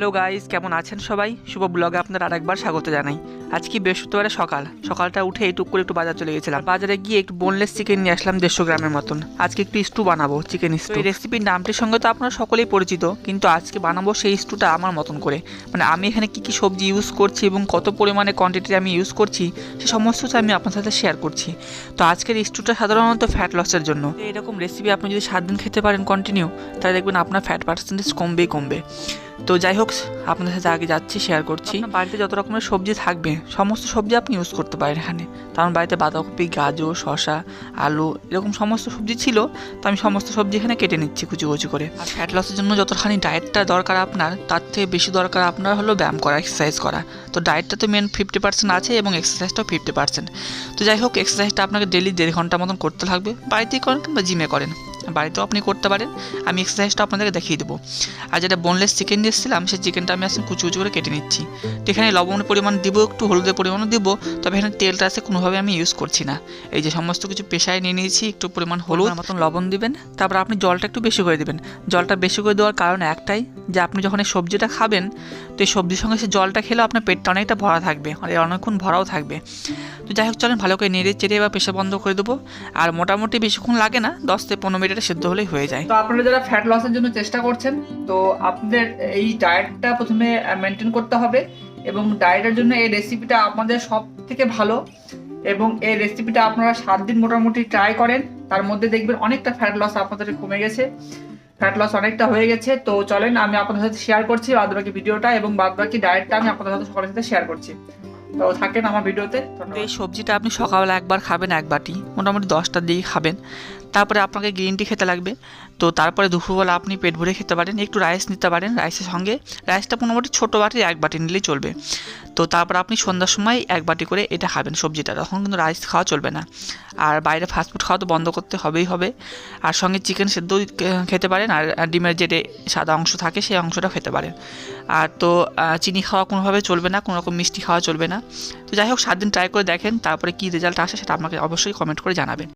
Hello guys কেমন আছেন সবাই? শুভ ব্লগে আপনার আরেকবার স্বাগত জানাই। আজকে বৃহস্পতিবারে সকাল। সকালটা উঠে একটু করে একটু বাজার চলে গেছিলাম। বাজারে গিয়ে একটু বোনলেস চিকেন নিয়ে আসলাম দেড়শো গ্রামের মতন। আজকে একটু স্টু বানাবো চিকেন স্টু এই রেসিপির নামটির সঙ্গে তো আপনারা সকলেই পরিচিত, কিন্তু আজকে বানাবো সেই স্টুটা আমার মতন করে। মানে আমি এখানে কি কি সবজি ইউজ করছি এবং কত পরিমাণে কোয়ান্টিটি আমি ইউজ করছি, সে সমস্ত আমি আপনার সাথে শেয়ার করছি। তো আজকের স্টুটা সাধারণত ফ্যাট লসের জন্য। এরকম রেসিপি আপনি যদি সাত দিন খেতে পারেন কন্টিনিউ তাহলে দেখবেন আপনার ফ্যাট পার্সেন্টেজ কমবেই কমবে। তো যাই হোক, আপনাদের সাথে আগে যাচ্ছি শেয়ার করছি। বাড়িতে যত রকমের সবজি থাকবে, সমস্ত সবজি আপনি ইউজ করতে পারেন এখানে। আমার বাড়িতে বাঁধাকপি, গাজর শশা আলু, এরকম সমস্ত সবজি ছিল, তো আমি সমস্ত সবজি এখানে কেটে নিচ্ছি কুচি কুচি করে। আর ফ্যাট লসের জন্য যতখানি ডায়েটটা দরকার আপনার, তার থেকে বেশি দরকার আপনার হলো ব্যায়াম করা এক্সারসাইজ করা। তো ডায়েটটা তো মেন ফিফটি পার্সেন্ট আছে এবং এক্সারসাইজটাও ফিফটি পার্সেন্ট তো যাই হোক এক্সারসাইজটা আপনাকে ডেলি দেড় ঘণ্টা মতন করতে থাকবে বাড়িতেই করেন কিংবা জিমে করেন। বাড়িতেও আপনি করতে পারেন। আমি এক্সারসাইজটা আপনাদেরকে দেখিয়ে দেবো। আর যেটা বোনলেস চিকেন দিয়েছিলাম সেই চিকেনটা আমি আসলে কুচু কুচু করে কেটে নিচ্ছি। তো এখানে লবণের পরিমাণ দিব, একটু হলুদের পরিমাণও দিব, তবে এখানে তেলটা আছে, কোনোভাবে আমি ইউজ করছি না। এই যে সমস্ত কিছু পেশায় নিয়ে নিয়েছি, একটু পরিমাণ হলুদ। মতন লবণ দিবেন, তারপর আপনি জলটা একটু বেশি করে দেবেন। জলটা বেশি করে দেওয়ার কারণ একটাই, যে আপনি যখন এই সবজিটা খাবেন, তো এই সবজির সঙ্গে সে জলটা খেলেও আপনার পেটটা অনেকটা ভরা থাকবে আর অনেকক্ষণ ভরাও থাকবে। তো যাই হোক, চলেন ভালো করে নেড়ে চেড়ে বা পেশা বন্ধ করে দেবো। আর মোটামুটি বেশিক্ষণ লাগে না, দশ থেকে পনেরো মিনিটে সেদ্ধ হলেই হয়ে যায়। তো আপনারা যারা ফ্যাট লসের জন্য চেষ্টা করছেন তো আপনাদের এই ডায়েটটা প্রথমে মেনটেন করতে হবে এবং ডায়েটের জন্য এই রেসিপিটা আপনাদের সব থেকে ভালো এবং এই রেসিপিটা আপনারা সাত দিন মোটামুটি ট্রাই করেন তার মধ্যে দেখবেন অনেকটা ফ্যাট লস আপনাদের কমে গেছে। ফ্যাট লস অনেকটা হয়ে গেছে তো চলেন আমি আপনাদের সাথে শেয়ার করছি বাদ বাকি ভিডিওটা এবং বাদ বাকি ডায়েটটা আমি আপনাদের সাথে সকলের সাথে শেয়ার করছি। তো থাকেন আমার ভিডিওতে তো এই সবজিটা আপনি সকালবেলা একবার খাবেন এক বাটি মোটামুটি দশটার দিকে খাবেন। তারপরে আপনাকে গ্রিন টি খেতে লাগবে। তো তারপরে দুপুরবেলা আপনি পেট ভরে খেতে পারেন, একটু রাইস নিতে পারেন রাইসের সঙ্গে। রাইসটা মোটামুটি ছোটো বাটি, এক বাটি নিলেই চলবে। তো তারপর আপনি সন্ধ্যার সময় এক বাটি করে এটা খাবেন সবজিটা, তখন কিন্তু রাইস খাওয়া চলবে না। আর বাইরে ফাস্টফুড খাওয়া তো বন্ধ করতে হবেই হবে। আর সঙ্গে চিকেন সেদ্ধ খেতে পারেন, আর ডিমের যে সাদা অংশ থাকে সেই অংশটা খেতে পারেন। আর তো চিনি খাওয়া কোনোভাবে চলবে না কোনো রকম মিষ্টি খাওয়া চলবে না। তো যাই হোক, সাত দিন ট্রাই করে দেখেন, তারপরে কী রেজাল্ট আসে সেটা আপনাকে অবশ্যই কমেন্ট করে জানাবেন।